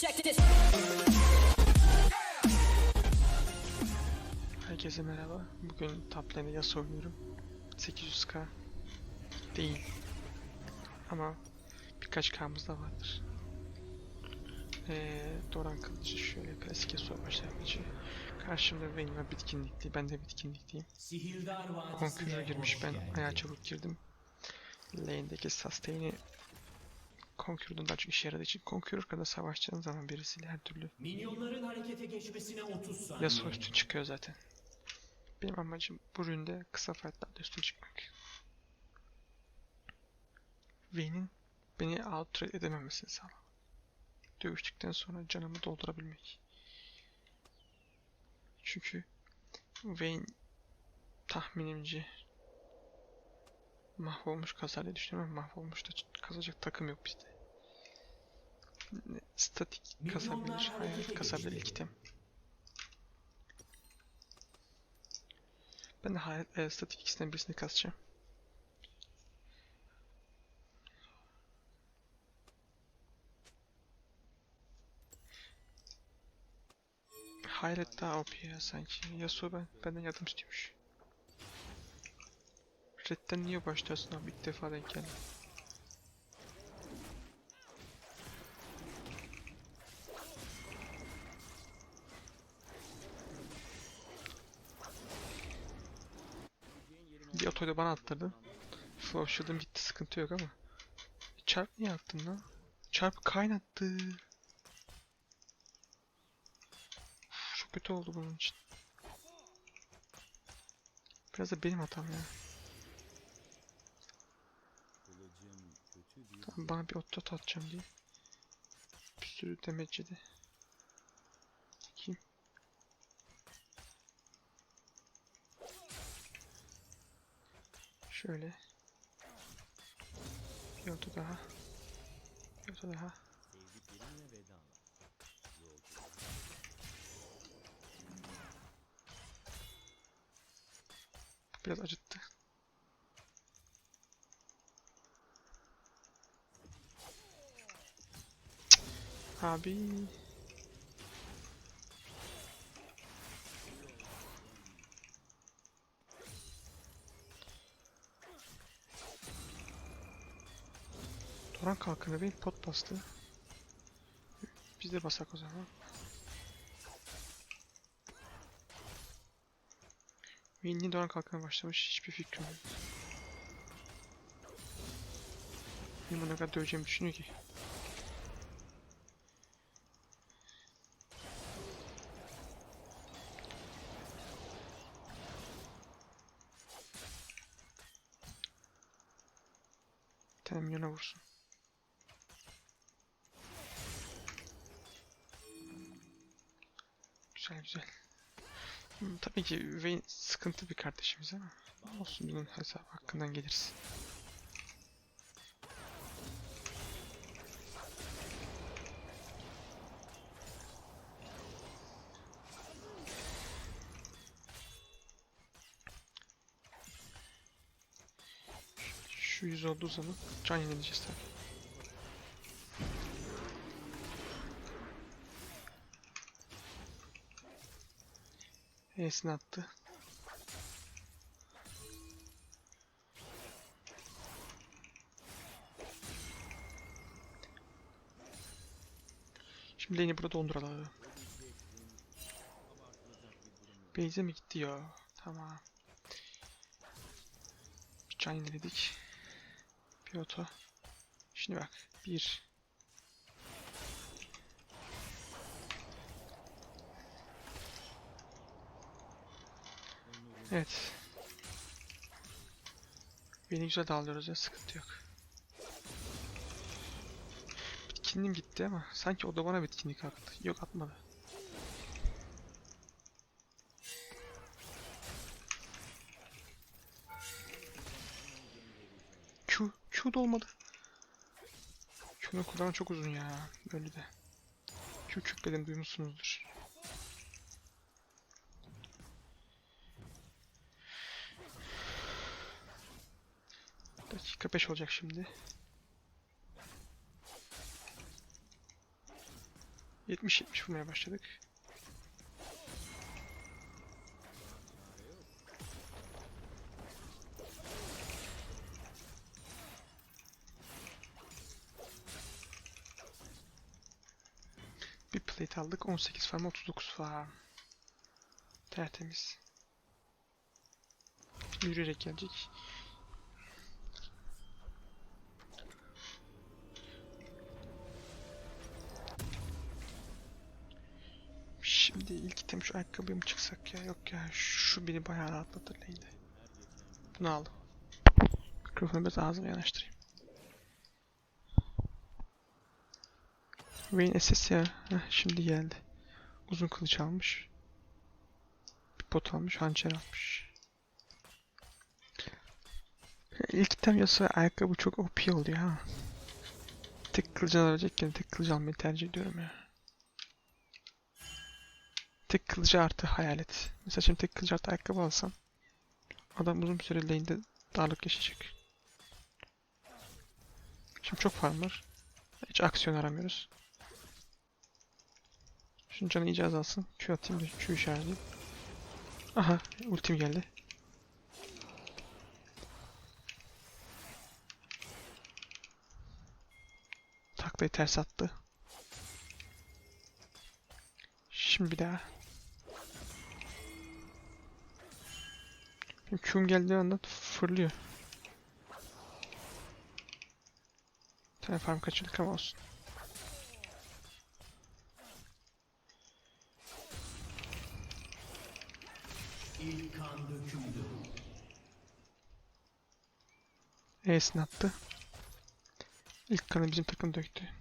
Check this. Herkese merhaba. Bugün top lane'de Yasuo oynuyorum. 800k değil. Ama birkaç k'mız da vardır. Ee, Doran kılıcı şöyle klasik Yasuo başlangıcı. Karşımda Vayne var bitkinlikli. Ben de Vadisi'ne Conqueror girmiş. Ben ayağa çabuk girdim. Lane'deki sustain'i Conqueror'dan daha çok işe yaradığı için Conqueror kadar savaşacağın zaman birisiyle her türlü Minyonların harekete geçmesine 30 saniye. Yasuo üstün çıkıyor zaten. Benim amacım bu ründe kısa fightlarda üstün çıkmak. Vayne'in beni outrate edememesini sağlamak. Dövüştükten sonra canımı doldurabilmek. Çünkü Vayne tahminimce mahvolmuş kazar diye düşünüyorum mahvolmuş da kazacak takım yok bizde. Statik kasabilir, hayalet kasabilir ilk item. Ben de hayalet, e, statik ikisinden birisini kasacağım. Hayalet daha OP ya sanki. Yasuo ben, benden yardım istiyormuş. Red'den niye başlıyorsun abi? İlk defa denk geldim. Otoyla bana attırdın. Flow shield'ım gitti sıkıntı yok ama. Çarp niye attın lan? Çarpı kaynattı. Uf, çok kötü oldu bunun için. Biraz da benim hatam ya. Tamam bana bir otot atacağım diye. Bir sürü damage yedi. Şöyle. Bir oto daha. Bir oto daha. Biraz acıttı. Cık. Abi. Bir pot bastı. Biz de basak o zaman. Winnie Doran kalkmaya başlamış. Hiçbir fikrim yok. Benim ona kadar döveceğimi düşünüyor ki. Tane milyona vursun. Güzel güzel. Hmm, Tabii ki Vayne sıkıntı bir kardeşimiz ama olsun bunun hesabı hakkından geliriz. Şu yüz olduğu zaman can yenileceğiz tabii. E'sini attı. Şimdi lane'i burada donduralım. Base'e mi gitti ya? Tamam. Bir can yeniledik. Bir oto. Şimdi bak. Bir. Evet. Beni güzel dağılıyoruz ya sıkıntı yok. Bitkinliğim gitti ama sanki o da bana bitkinlik attı. Yok atmadı. Q, Q da olmadı. Q'nun kullanımı çok uzun ya. Böyle de. Q küpledim duymuşsunuzdur. Dakika 5 olacak şimdi. 70-70 vurmaya başladık. Bir plate aldık. 18 farm, 39 farm. Tertemiz. Yürüyerek gelecek. Şimdi ilk item şu ayakkabıya mı çıksak ya? Yok ya şu beni bayağı rahatlatır neydi? Bunu aldım. Mikrofonu biraz ağzıma yanaştırayım. Vayne SS ya. Heh, şimdi geldi. Uzun kılıç almış. Bir pot almış, hançer almış. İlk item yasa ayakkabı çok OP oluyor ha. Tek kılıcı alacakken tek kılıcı almayı tercih ediyorum ya. Tek kılıcı artı hayalet. Mesela şimdi tek kılıcı artı ayakkabı alsam adam uzun bir süre lane'de darlık yaşayacak. Şimdi çok farm var. Hiç aksiyon aramıyoruz. Şunun canı iyice azalsın. Q atayım da Q işaretleyeyim. Aha ultim geldi. Taklayı ters attı. Şimdi bir daha. Q'm geldiği anda fırlıyor. Bir kaçırdık ama olsun. E'sini attı. İlk kanı bizim takım döktü.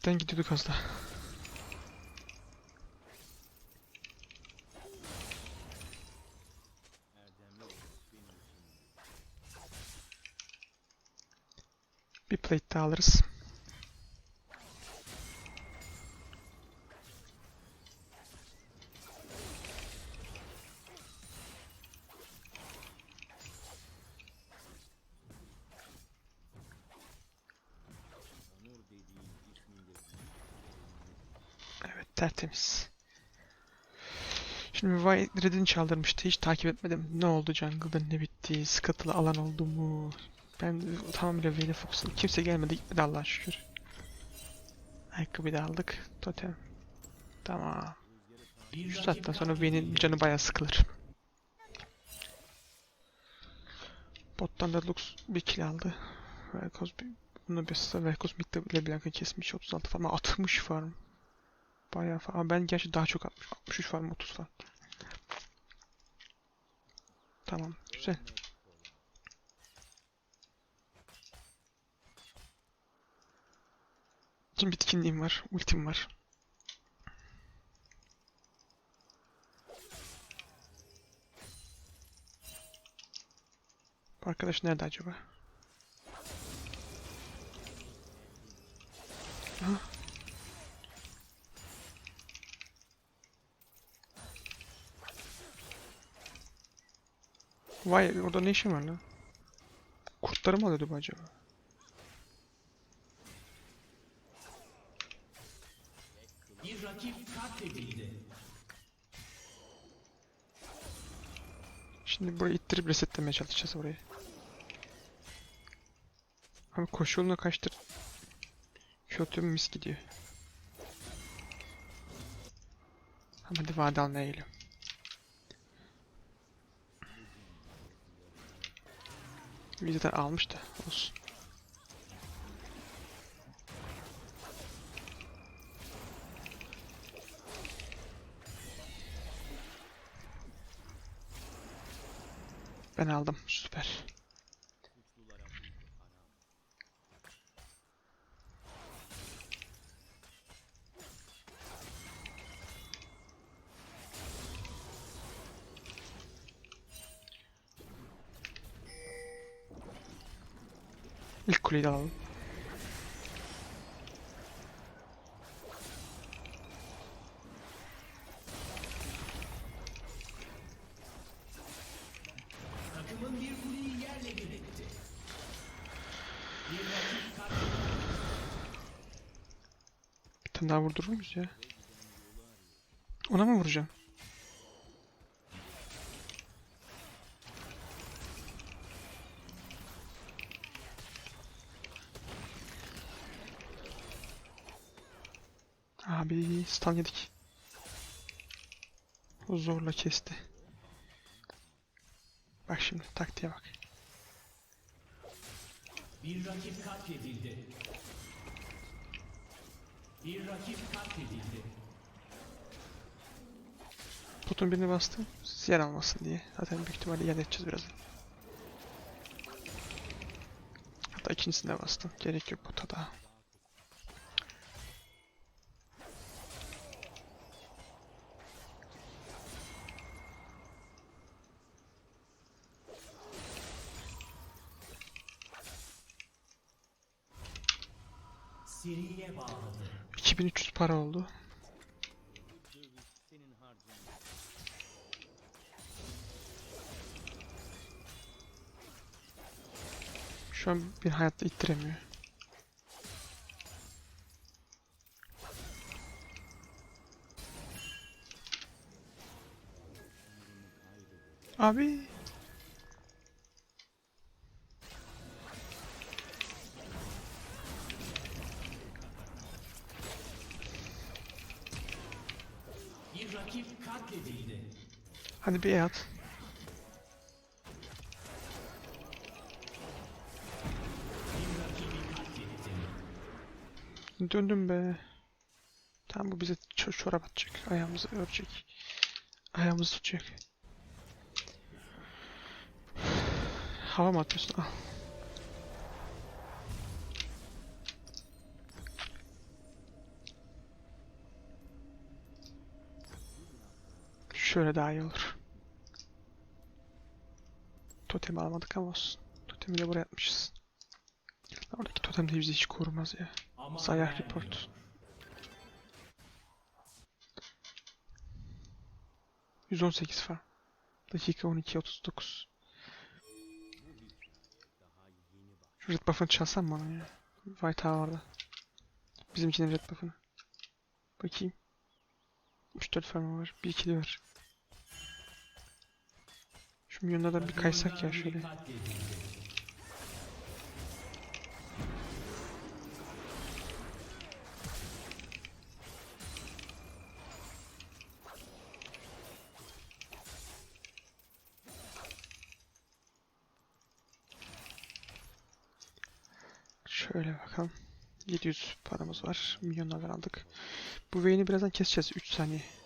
Bitkinlikten gidiyorduk az daha. Bir plate daha alırız. Tertemiz. Şimdi White Red'ini çaldırmıştı. Hiç takip etmedim. Ne oldu jungle'da ne bitti? Scuttle'a alan oldu mu? Ben tamamıyla Vayne'e fokusladım. Kimse gelmedi gitmedi Allah'a şükür. Ayakkabıyı da aldık. Totem. Tamam. Şu saatten sonra. Vayne'in canı bayağı sıkılır. Bottan da Lux bir kill aldı. Velkoz bir... Bunu bir Velkoz midde LeBlanc'ı kesmiş 36 farm. 60 farm. Bayağı. Ama ben gerçi daha çok atmış. 63 farm 30 farm. Tamam. Güzel. Şimdi bitkinliğim var. Ultim var. Bu arkadaş nerede acaba? Aha. Vay orada ne işin var lan? Kurtları mı alıyordu bu acaba? Bir rakip katledildi. Şimdi burayı ittirip resetlemeye çalışacağız orayı. Abi koşu yoluna kaçtır. Kötü mis gidiyor. Ama hadi vade almaya geliyorum. Vizeler almış da olsun. Ben aldım. Süper. İlk kuleyi. Bir tane daha vurdurur muyuz ya? Ona mı vuracağım? Abi stun yedik. O zorla kesti. Bak şimdi taktiğe bak. Bir rakip katledildi. Bir rakip katledildi. Potun birini bastım. Yer almasın diye. Zaten büyük ihtimalle yer edeceğiz birazdan. Hatta ikincisine bastım. Gerek yok pota daha. 2300 para oldu. Şu an bir hayatta ittiremiyor. Abi. Hadi bir at. Döndüm be. Tamam bu bize ço çorap atacak. Ayağımızı örecek. Ayağımızı tutacak. Hava mı atıyorsun? Al. Şöyle daha iyi olur. Totemi almadık ama olsun. Totemi de buraya atmışız. Oradaki totem de bizi hiç korumaz ya. Sayah report. %18 falan. Dakika 12.39. Şu red buff'ını çalsam bana ya? White Tower'da. Bizimkinin red buff'ını. Bakayım. 3-4 farmı var. 1 ikili var. Şu milyonlardan bir kaysak ya şöyle. Şöyle bakalım. 700 paramız var. Milyonlardan aldık. Bu Vayne'i birazdan keseceğiz. 3 saniye.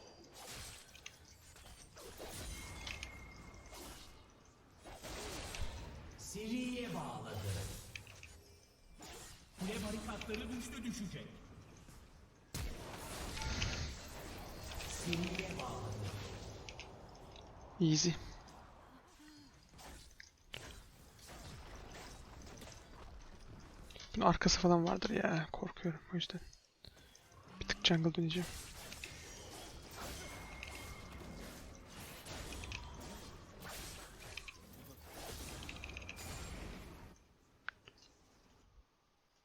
Easy. Bunun arkası falan vardır ya. Korkuyorum o yüzden. Bir tık jungle döneceğim.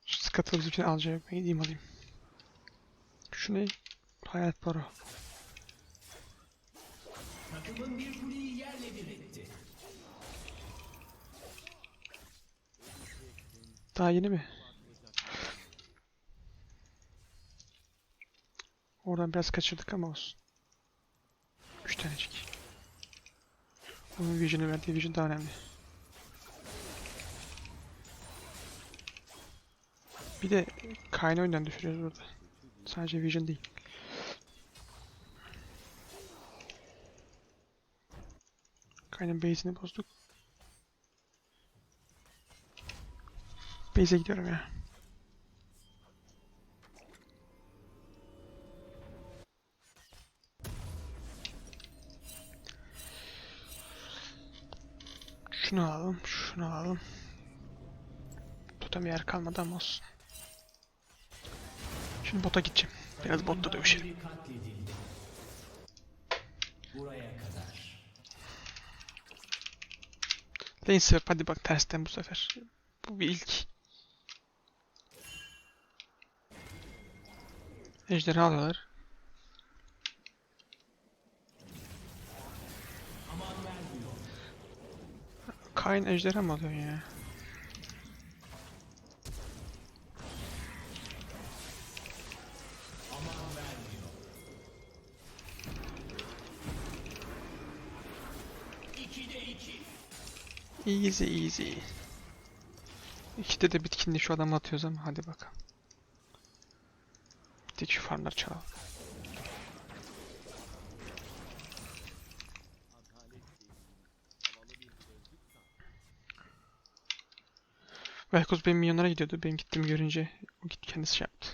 Şu Scuttle'ı bizimkini alacağım. Ben gideyim alayım. Şu ne? Hayat baro. Takımın bir kuleyi yerle bir etti. Daha yeni mi? Oradan biraz kaçırdık ama olsun. Üç tanecik. Onun vision'ı verdiği vision daha önemli. Bir de kaynağı önden düşürüyoruz burada. Sadece vision değil. Kaynağın base'ini bozduk. Base'e gidiyorum ya. Şunu alalım, şunu alalım. Totem yer kalmadı ama olsun. Şimdi bota gideceğim. Biraz botta dövüşelim. Buraya kadar. Lane sırf hadi bak tersten bu sefer. Bu bir ilk. Ejderha alıyorlar. Kain ejderha mı alıyor ya? Easy easy. İkide de bitkinliği şu adamı atıyoruz ama hadi bakalım. Dik şu farmları çalalım. Velkoz benim milyonlara gidiyordu. Benim gittiğimi görünce o git kendisi şey yaptı.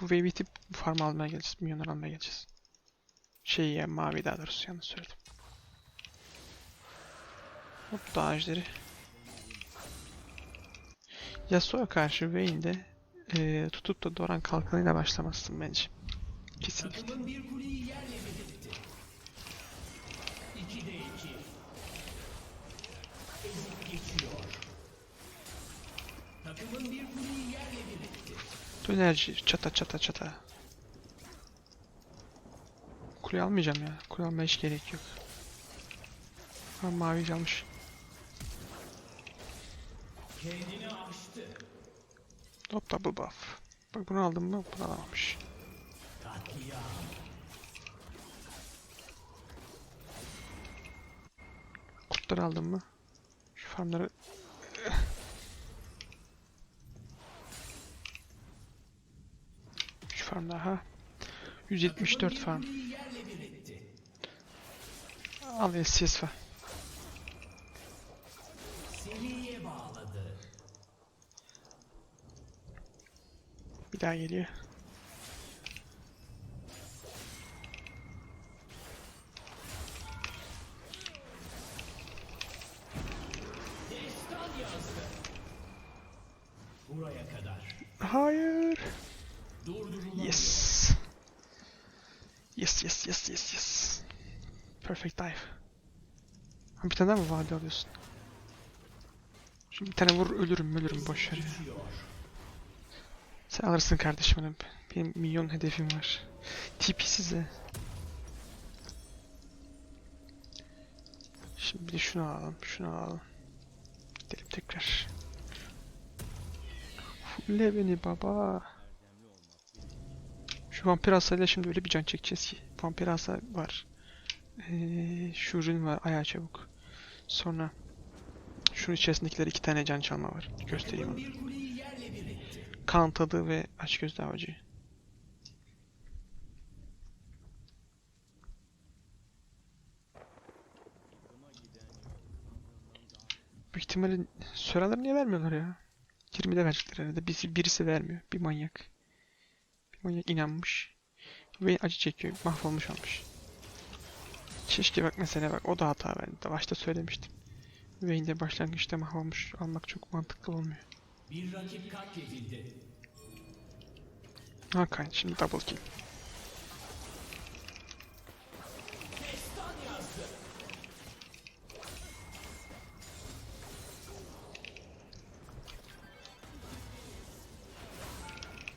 Bu wave'i itip bu farmı almaya geleceğiz. Milyonları almaya geleceğiz. Şey ya mavi daha doğrusu yanlış söyledim. Hop dağ ejderi. Yasuo'ya karşı Vayne'de eee tutup da Doran kalkanıyla başlamazsın bence. Kesinlikle. Takımın bir kuleyi yerle bir etti. 2'de 2. Ezip geçiyor. Takımın bir kuleyi yerle bir etti. Dönerci çata çata çata. Kule almayacağım ya. Kule almaya hiç gerek yok. Ha mavi almış. Hop double buff. Bak bunu aldım mı? Bunu alamamış. Kurtları aldım mı? Şu farmları... Şu farm daha. 174 farm. Al LCS var. Bir daha geliyor. Hayır. Yes. Yes yes yes yes yes. Perfect dive. Bir tane daha mı vade alıyorsun? Şimdi bir tane vur ölürüm ölürüm boş ver ya. Sen alırsın kardeşim onu. Benim milyon hedefim var. TP size. Şimdi bir de şunu alalım, şunu alalım. Gidelim tekrar. Fulle beni baba. Şu vampir hasarıyla şimdi öyle bir can çekeceğiz ki. Vampir hasar var. Ee, şu ürün var, ayağı çabuk. Sonra şunun içerisindekiler iki tane can çalma var. Göstereyim onu. Bir kuleyi yerle bir etti. Kan tadı ve açgöz davacı. Büyük ihtimalle sıraları niye vermiyorlar ya? 20'de verecekler herhalde. Birisi, birisi vermiyor. Bir manyak. Bir manyak inanmış. Ve acı çekiyor. Mahvolmuş olmuş. Keşke bak mesela bak o da hata verdi. Başta söylemiştim. Wayne'de başlangıçta mahvolmuş almak çok mantıklı olmuyor. Bir rakip katledildi. Hakan şimdi double kill.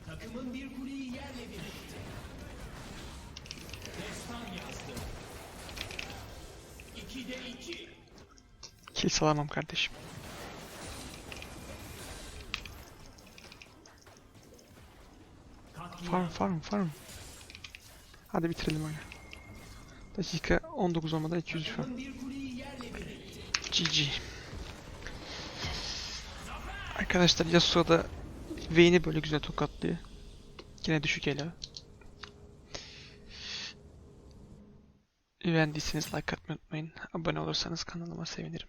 Takımın bir kuleyi yerle bir etti. Destan yazdı. 2'de 2. Kill salamam kardeşim. Farm farm farm. Hadi bitirelim oyunu. Dakika 19 olmadan 200 şu an. GG. Arkadaşlar Yasuo'da Vayne'i böyle güzel tokatlıyor. Yine düşük elo. Beğendiyseniz like atmayı unutmayın. Abone olursanız kanalıma sevinirim.